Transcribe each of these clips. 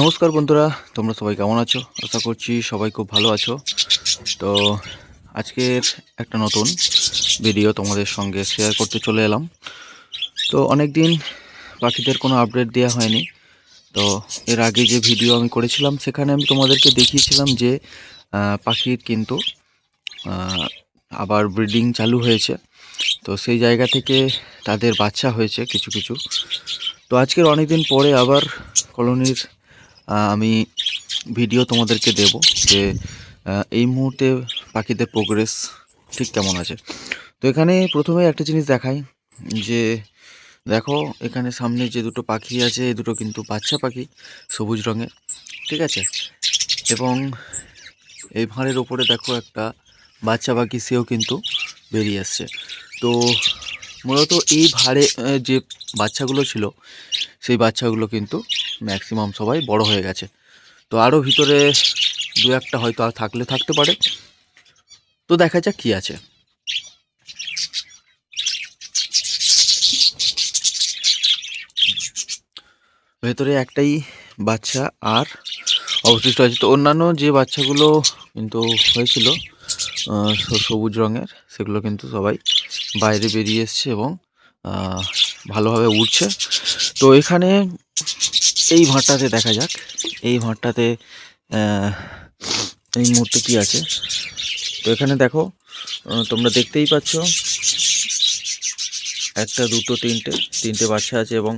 নমস্কার বন্ধুরা, তোমরা সবাই কেমন আছো? আশা করছি সবাই খুব ভালো আছো। তো আজকের একটা নতুন ভিডিও তোমাদের সঙ্গে শেয়ার করতে চলে এলাম। তো অনেক দিন পাখিদের কোনো আপডেট দেওয়া হয়নি। তো এর আগে যে ভিডিও আমি করেছিলাম, সেখানে আমি তোমাদেরকে দেখিয়েছিলাম যে পাখির কিন্তু আবার ব্রিডিং চালু হয়েছে। তো সেই জায়গা থেকে তাদের বাচ্চা হয়েছে কিছু কিছু। তো আজকের অনেক দিন পরে আবার কলোনির আমি ভিডিও তোমাদেরকে দেব যে এই মুহূর্তে পাখিদের প্রোগ্রেস ঠিক কেমন আছে। তো এখানে প্রথমে একটা জিনিস দেখাই যে, দেখো এখানে সামনে যে দুটো পাখি আছে, এই দুটো কিন্তু বাচ্চা পাখি সবুজ রঙের, ঠিক আছে? এবং এই ভাঁড়ের ওপরে দেখো একটা বাচ্চা পাখি, সেও কিন্তু বেরিয়ে আসছে। তো মূলত এই ভাঁড়ে যে বাচ্চাগুলো ছিল, সেই বাচ্চাগুলো কিন্তু ম্যাক্সিমাম সবাই বড় হয়ে গেছে। তো আরও ভিতরে দু একটা হয়তো আর থাকলে থাকতে পারে। তো দেখা যাক কী আছে। ভেতরে একটাই বাচ্চা আর অবশিষ্ট আছে। তো অন্যান্য যে বাচ্চাগুলো কিন্তু হয়েছিল সবুজ রঙের, সেগুলো কিন্তু সবাই বাইরে বেরিয়ে এসছে এবং ভালোভাবে উঠছে তো এখানে এই ভাঁটটাতে দেখা যাক। এই ভাঁটটাতে এই মুহূর্তে কি আছে? তো এখানে দেখো তোমরা দেখতেই পাচ্ছ, একটা, দুটো, তিনটে তিনটে বাচ্চা আছে এবং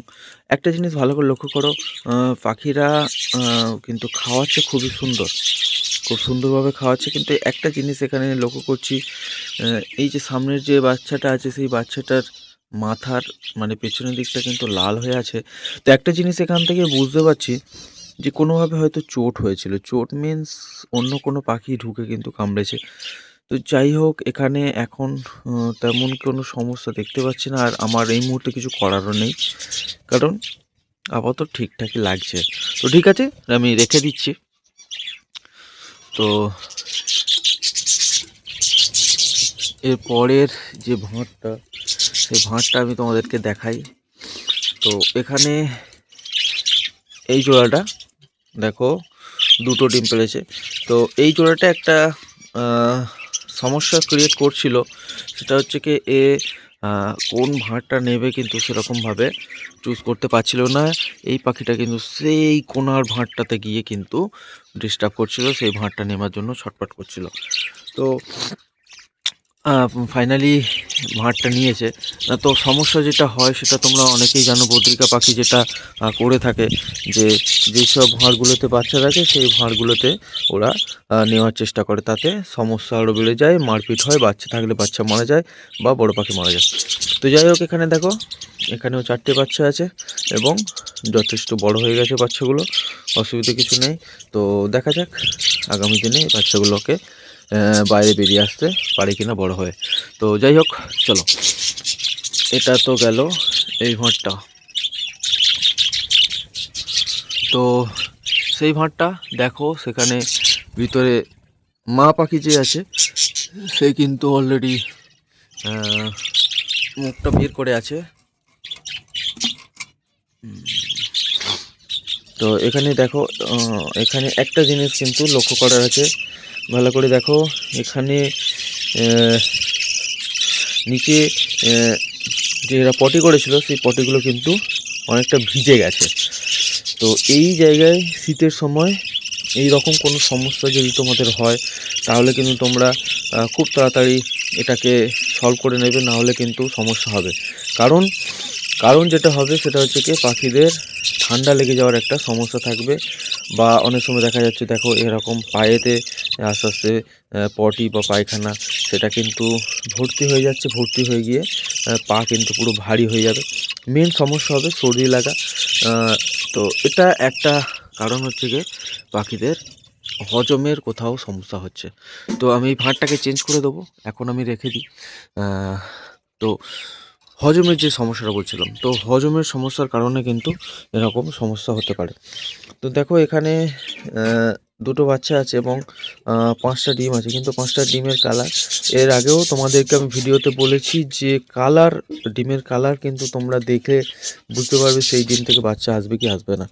একটা জিনিস ভালো করে লক্ষ্য করো পাখিরা কিন্তু খাওয়াচ্ছে খুবই সুন্দর। খুব সুন্দরভাবে খাওয়াচ্ছে। কিন্তু একটা জিনিস এখানে লক্ষ্য করছি এই যে সামনের যে বাচ্চাটা আছে, সেই বাচ্চাটার মাথার মানে পেছনের দিকটা কিন্তু লাল হয়ে আছে। তো একটা জিনিস এখান থেকে বুঝতে পারছি যে কোনোভাবে হয়তো চোট হয়েছিল। চোট মিন্স অন্য কোনো পাখি ঢুকে কিন্তু কামড়েছে। তো যাই হোক, এখানে এখন তেমন কোনো সমস্যা দেখতে পাচ্ছি না। আর আমার এই মুহূর্তে কিছু করারও নেই। কারণ আপাতত ঠিকঠাকই লাগছে। তো ঠিক আছে, আমি রেখে দিচ্ছি। তো এর পরের যে ভাঁড়টা, সেই ভাঁড়টা আমি তোমাদেরকে দেখাই। তো এখানে এই জোড়াটা দেখো, দুটো ডিম পেড়েছে তো এই জোড়াটা একটা সমস্যা ক্রিয়েট করছিল, সেটা হচ্ছে কি, এ কোন ভাঁড়টা নেবে কিন্তু সেরকমভাবে চুজ করতে পারছিল না। এই পাখিটা কিন্তু সেই কোনার ভাঁড়টাতে গিয়ে কিন্তু ডিস্টার্ব করছিল, সেই ভাঁড়টা নেবার জন্য ছটপট করছিল। তো ফাইনালি ভাঁড়টা নিয়েছে। তো সমস্যা যেটা হয়, সেটা তোমরা অনেকেই জানো, বদ্রিকা পাখি যেটা করে থাকে, যে যেসব ভাঁড়গুলোতে বাচ্চা থাকে, সেই ভাঁড়গুলোতে ওরা নেওয়ার চেষ্টা করে। তাতে সমস্যা আরও বেড়ে যায়, মারপিট হয়, বাচ্চা থাকলে বাচ্চা মারা যায় বা বড় পাখি মারা যায়। তো যাই হোক, এখানে দেখো, এখানেও চারটে বাচ্চা আছে এবং যথেষ্ট বড় হয়ে গেছে বাচ্চাগুলো, অসুবিধা কিছু নেই। তো দেখা যাক, আগামী দিনে বাচ্চাগুলোকে বাইরে বেরিয়ে আসতে পারে কিনা বড় হয়ে। তো যাই হোক, চলো। এটা তো গেল এই ভাঁড়টা। তো সেই ভাঁড়টা দেখো সেখানে ভিতরে মা পাখি যে আছে, সে কিন্তু অলরেডি মুখটা বের করে আছে। তো এখানে দেখো এখানে একটা জিনিস কিন্তু লক্ষ্য করার আছে। ভালো করে দেখো, এখানে নিচে যে এরা পটি করেছিল, সেই পটিগুলো কিন্তু অনেকটা ভিজে গেছে। তো এই জায়গায় শীতের সময় এই রকম কোনো সমস্যা যদি তোমাদের হয়, তাহলে কিন্তু তোমরা খুব তাড়াতাড়ি এটাকে সলভ করে নেবে, না হলে কিন্তু সমস্যা হবে। কারণ কারণ যেটা হবে, সেটা হচ্ছে কি, পাখিদের ঠান্ডা লেগে যাওয়ার একটা সমস্যা থাকবে, বা অনেক সময় দেখা যাচ্ছে, দেখো, এরকম পায়েতে আস্তে আস্তে পটি বা পায়খানা, সেটা কিন্তু ভর্তি হয়ে যাচ্ছে, ভর্তি হয়ে গিয়ে পা কিন্তু পুরো ভারী হয়ে যাবে। মেন সমস্যা হবে সর্দি লাগা। তো এটা একটা কারণ হচ্ছে গিয়ে পাখিদের হজমের কোথাও সমস্যা হচ্ছে। তো আমি এই ভাঁড়টাকে চেঞ্জ করে দেবো, এখন আমি রেখে দিই। তো হজমের যে সমস্যাটা বলছিলাম, তো হজমের সমস্যার কারণে কিন্তু এরকম সমস্যা হতে পারে। তো দেখো এখানে দুটো বাচ্চা আছে এবং পাঁচটা ডিম আছে। কিন্তু পাঁচটা ডিমের কালারের আগেও তোমাদেরকে আমি ভিডিওতে বলেছি যে কালার ডিমের কালার কিন্তু তোমরা দেখে বুঝতে পারবে সেই ডিম থেকে বাচ্চা আসবে কি আসবে না।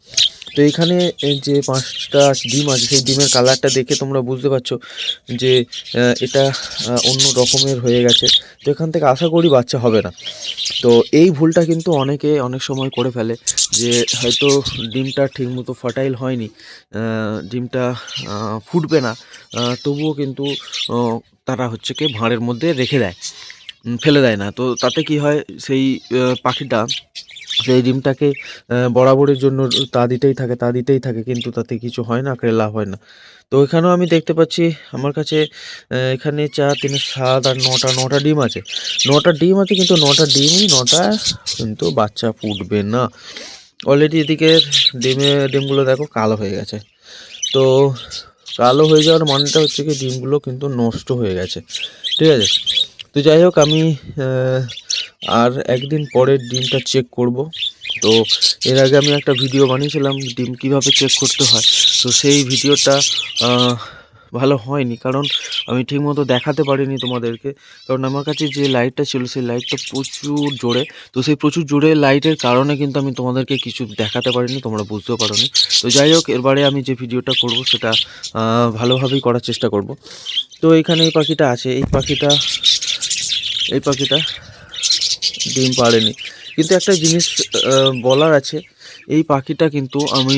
তো এখানে যে পাঁচটা ডিম আছে, সেই ডিমের কালারটা দেখে তোমরা বুঝতে পারছ যে এটা অন্য রকমের হয়ে গেছে। তো এখান থেকে আশা করি বাচ্চা হবে না। তো এই ভুলটা কিন্তু অনেকে অনেক সময় করে ফেলে যে, হয়তো ডিমটা ঠিকমতো ফার্টাইল হয়নি ডিমটা ফুটবে না তবুও কিন্তু তারা হচ্ছে কি ভাঁড়ের মধ্যে রেখে দেয় ফেলে দেয় না। তো তাতে কি হয়, সেই পাখিটা সেই ডিমটাকে বরাবরের জন্য তা দিতেই থাকে, তা দিতেই থাকে, কিন্তু তাতে কিছু হয় না লাভ হয় না। তো এখানেও আমি দেখতে পাচ্ছি, আমার কাছে এখানে চার, তিন, সাত, আর নটা নটা ডিম আছে। নটা ডিম আছে, কিন্তু নটা ডিমই নটা, কিন্তু বাচ্চা ফুটবে না। অলরেডি এদিকে ডিমে, ডিমগুলো দেখো কালো হয়ে গেছে। তো কালো হয়ে যাওয়ার মানেটা হচ্ছে কি, ডিমগুলো কিন্তু নষ্ট হয়ে গেছে। ঠিক আছে? তো যাই হোক, আমি আর একদিন পরে ডিমটা চেক করব। তো এর আগে আমি একটা ভিডিও বানিয়েছিলাম, ডিম কীভাবে চেক করতে হয়। তো সেই ভিডিওটা ভালো হয়নি কারণ আমি ঠিকমতো দেখাতে পারিনি তোমাদেরকে। কারণ আমার কাছে যে লাইটটা ছিল, সেই লাইটটা প্রচুর জোরে। তো সেই প্রচুর জোরে লাইটের কারণে কিন্তু আমি তোমাদেরকে কিছু দেখাতে পারিনি, তোমরা বুঝতেও পারোনি। তো যাই হোক, এরবারে আমি যে ভিডিওটা করব, সেটা ভালোভাবেই করার চেষ্টা করব। তো এখানে এই পাখিটা আছে, এই পাখিটা এই পাখিটা ডিম পাড়েনি। কিন্তু একটা জিনিস বলার আছে, এই পাখিটা কিন্তু আমি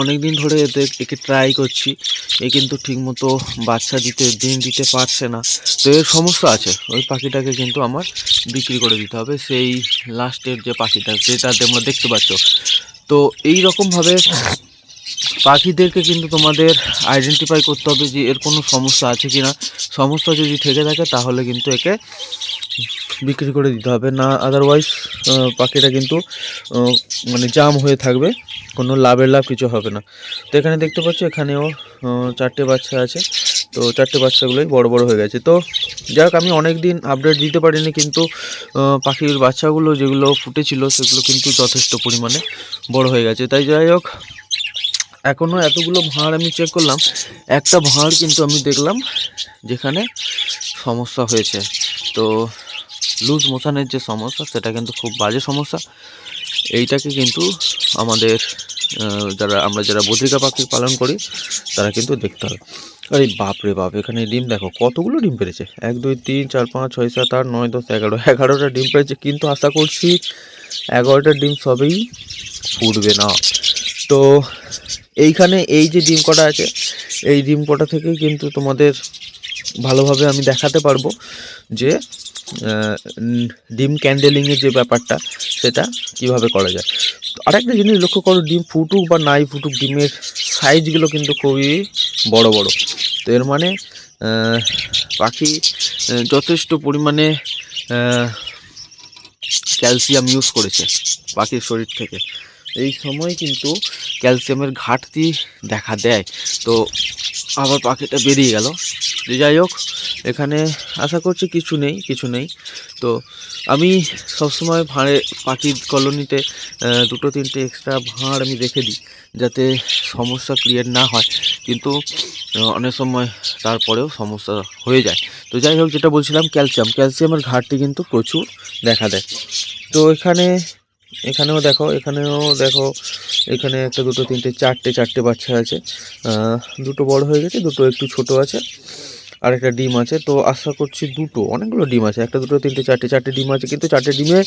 অনেক দিন ধরে এদের একে ট্রাই করছি, এ কিন্তু ঠিকমতো বাচ্চা দিতে, ডিম দিতে পারছে না। তো এর সমস্যা আছে, ওই পাখিটাকে কিন্তু আমার বিক্রি করে দিতে হবে, সেই লাস্টের যে পাখিটা, যেটা তোমরা দেখতে পাচ্ছ। তো এই রকমভাবে পাখিদেরকে কিন্তু তোমাদের আইডেন্টিফাই করতে হবে যে এর কোনো সমস্যা আছে কি না সমস্যা যদি থেকে থাকে, তাহলে কিন্তু একে বিক্রি করে দিতে হবে। না আদারওয়াইজ পাখিটা কিন্তু মানে জাম হয়ে থাকবে। কোনো লাভের লাভ কিছু হবে না। তো এখানে দেখতে পাচ্ছ, এখানেও চারটে বাচ্চা আছে। তো চারটে বাচ্চাগুলোই বড় বড় হয়ে গেছে। তো যাই হোক আমি অনেক দিন আপডেট দিতে পারিনি, কিন্তু পাখির বাচ্চাগুলো যেগুলো ফুটেছিল, সেগুলো কিন্তু যথেষ্ট পরিমাণে বড় হয়ে গেছে। তাই যাই হোক এখনও এতগুলো ভাঁড় আমি চেক করলাম। একটা ভাঁড় কিন্তু আমি দেখলাম যেখানে সমস্যা হয়েছে। তো লুজ মোশানের যে সমস্যা, সেটা কিন্তু খুব বাজে সমস্যা। এইটাকে কিন্তু আমাদের যারা, আমরা যারা বদ্রিকা পাখি পালন করি, তারা কিন্তু দেখতে হবে আরে বাপ রে বাপ, এখানে ডিম দেখো, কতগুলো ডিম পেরেছে? এক, দুই, তিন, চার, পাঁচ, ছয়, সাত, আট, নয়, দশ, এগারো, এগারোটা ডিম পেরেছে কিন্তু আশা করছি এগারোটা ডিম সবেই ফুটবে না। তো এইখানে এই যে ডিম কটা আছে, এই ডিম কটা থেকেই কিন্তু তোমাদের ভালোভাবে আমি দেখাতে পারব যে ডিম ক্যান্ডেলিংয়ের যে ব্যাপারটা, সেটা কীভাবে করা যায়। আরেকটা জিনিস লক্ষ্য করো, ডিম ফুটুক বা নাই ফুটুক, ডিমের সাইজগুলো কিন্তু খুবই বড় বড়। তো এর মানে পাখি যথেষ্ট পরিমাণে ক্যালসিয়াম ইউজ করেছে পাখির শরীর থেকে। এই সময় কিন্তু ক্যালসিয়ামের ঘাটতি দেখা দেয়। তো আবার পাখিটা বেরিয়ে গেল। যে যাই হোক, এখানে আশা করছি কিছু নেই কিছু নেই। তো আমি সবসময় ভাঁড়ে পাখির কলোনিতে দুটো, তিনটে এক্সট্রা ভাঁড় আমি রেখে দিই যাতে সমস্যা ক্রিয়েট না হয়। কিন্তু অনেক সময় তারপরেও সমস্যা হয়ে যায়। তো যাই হোক, যেটা বলছিলাম, ক্যালসিয়াম। ক্যালসিয়ামের ঘাটতি কিন্তু প্রচুর দেখা দেয়। তো এখানে এখানেও দেখো এখানেও দেখো, এখানে একটা দুটো, তিনটে, চারটে চারটে বাচ্চা আছে। দুটো বড় হয়ে গেছে, দুটো একটু ছোট আছে, আর একটা ডিম আছে। তো আশা করছি দুটো, অনেকগুলো ডিম আছে। একটা দুটো, তিনটে, চারটে চারটে ডিম আছে, কিন্তু চারটে ডিমে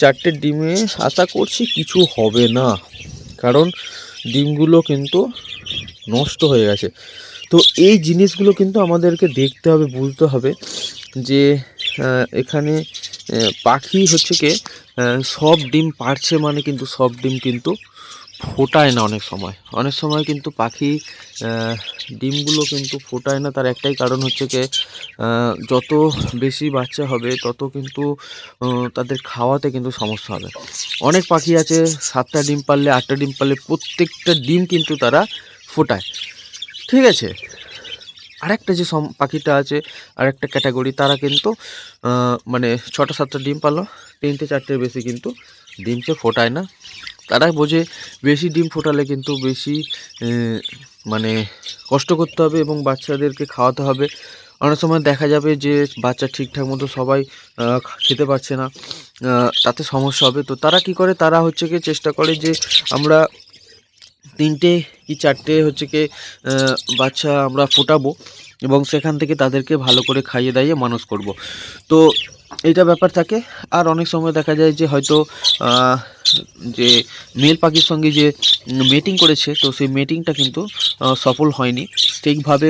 চারটে ডিমে আশা করছি কিছু হবে না। কারণ ডিমগুলো কিন্তু নষ্ট হয়ে গেছে। তো এই জিনিসগুলো কিন্তু আমাদেরকে দেখতে হবে, বুঝতে হবে যে এখানে পাখি হচ্ছে কি সব ডিম পারছে মানে কিন্তু সব ডিম কিন্তু ফোটায় না অনেক সময়। অনেক সময় কিন্তু পাখি ডিমগুলো কিন্তু ফোটায় না। তার একটাই কারণ হচ্ছে কি যত বেশি বাচ্চা হবে, তত কিন্তু তাদের খাওয়াতে কিন্তু সমস্যা হবে। অনেক পাখি আছে, সাতটা ডিম পারলে, আটটা ডিম পারলে প্রত্যেকটা ডিম কিন্তু তারা ফোটায়। ঠিক আছে? আরেকটা যে সম পাখিটা আছে, আরেকটা ক্যাটাগরি তারা কিন্তু মানে ছটা, সাতটা ডিম পারল তিনটে চারটের বেশি কিন্তু ডিমকে ফোটায় না। তারা বোঝে বেশি ডিম ফোটালে কিন্তু বেশি মানে কষ্ট করতে হবে এবং বাচ্চাদেরকে খাওয়াতে হবে। অনেক সময় দেখা যাবে যে বাচ্চা ঠিকঠাক মতো সবাই খেতে পারছে না তাতে সমস্যা হবে। তো তারা কি করে? তারা হচ্ছে কি চেষ্টা করে যে আমরা তিনটে কি চারটে হচ্ছে কি বাচ্চা আমরা ফোটাবো এবং সেখান থেকে তাদেরকে ভালো করে খাইয়ে দাইয়ে মানুষ করব। তো এটা ব্যাপার থাকে। আর অনেক সময় দেখা যায় যে হয়তো যে মেল পাখির সঙ্গে যে মেটিং করেছে, তো সেই মেটিংটা কিন্তু সফল হয়নি। ঠিকভাবে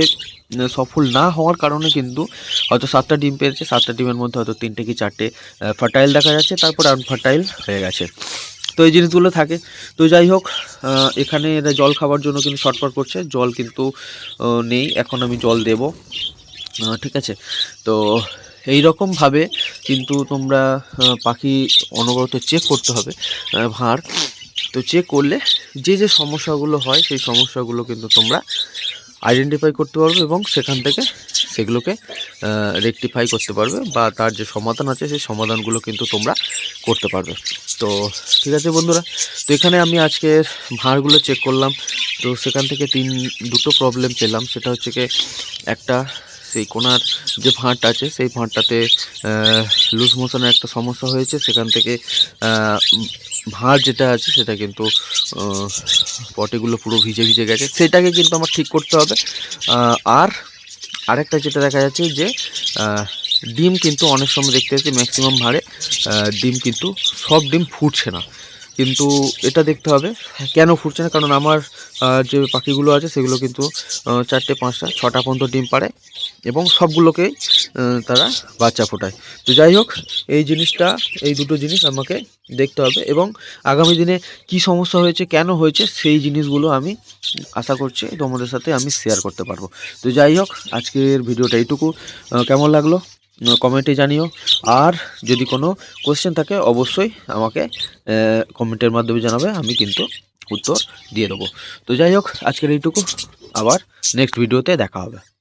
সফল না হওয়ার কারণে কিন্তু হয়তো সাতটা ডিম পেয়েছে। সাতটা ডিমের মধ্যে হয়তো তিনটে কি চারটে ফার্টাইল দেখা যাচ্ছে। তারপর আনফার্টাইল হয়ে গেছে। তো এই জিনিসগুলো থাকে। তো যাই হোক এখানে এরা জল খাওয়ার জন্য কিন্তু শর্টপট করছে। জল কিন্তু নেই। এখন আমি জল দেব। ঠিক আছে? তো এই রকমভাবে কিন্তু তোমরা পাখি অনবরত চেক করতে হবে ভাঁড়। তো চেক করলে যে যে সমস্যাগুলো হয়, সেই সমস্যাগুলো কিন্তু তোমরা আইডেন্টিফাই করতে পারবে এবং সেখান থেকে সেগুলোকে রেকটিফাই করতে পারবে বা তার যে সমাধান আছে সেই সমাধানগুলো কিন্তু তোমরা করতে পারবে। তো ঠিক আছে বন্ধুরা, তো এখানে আমি আজকে ভাঁড়গুলো চেক করলাম। তো সেখান থেকে তিন, দুটো প্রবলেম পেলাম। সেটা হচ্ছে কি, একটা সেই কোনার যে ভাঁড়টা আছে, সেই ভাঁড়টাতে লুজ মোশনের একটা সমস্যা হয়েছে। সেখান থেকে ভাঁড় যেটা আছে সেটা কিন্তু পটেগুলো পুরো ভিজে ভিজে গেছে। সেটাকে কিন্তু আমার ঠিক করতে হবে। আর আরেকটা যেটা দেখা যাচ্ছে যে ডিম কিন্তু অনেক সময় দেখতে পাচ্ছি ম্যাক্সিমাম ভারে ডিম কিন্তু, সব ডিম ফুটছে না। কিন্তু এটা দেখতে হবে। কেন ফুটছে না? কারণ আমার যে পাখিগুলো আছে, সেগুলো কিন্তু চারটে, পাঁচটা, ছটা পর্যন্ত ডিম পাড়ে এবং সবগুলোকেই তারা বাচ্চা ফোটায়। তো যাই হোক, এই জিনিসটা, এই দুটো জিনিস আমাকে দেখতে হবে এবং আগামী দিনে কি সমস্যা হয়েছে, কেন হয়েছে, সেই জিনিসগুলো আমি আশা করছি তোমাদের সাথে আমি শেয়ার করতে পারব। তো যাই হোক, আজকের ভিডিওটা এইটুকু। কেমন লাগল? কমেন্টে জানিও। আর যদি কোনো কোয়েশ্চেন থাকে, অবশ্যই আমাকে কমেন্টের মাধ্যমে জানাবে, আমি কিন্তু উত্তর দিয়ে দেবো। তো যাই হোক, আজকের এইটুকু। আবার নেক্সট ভিডিওতে দেখা হবে।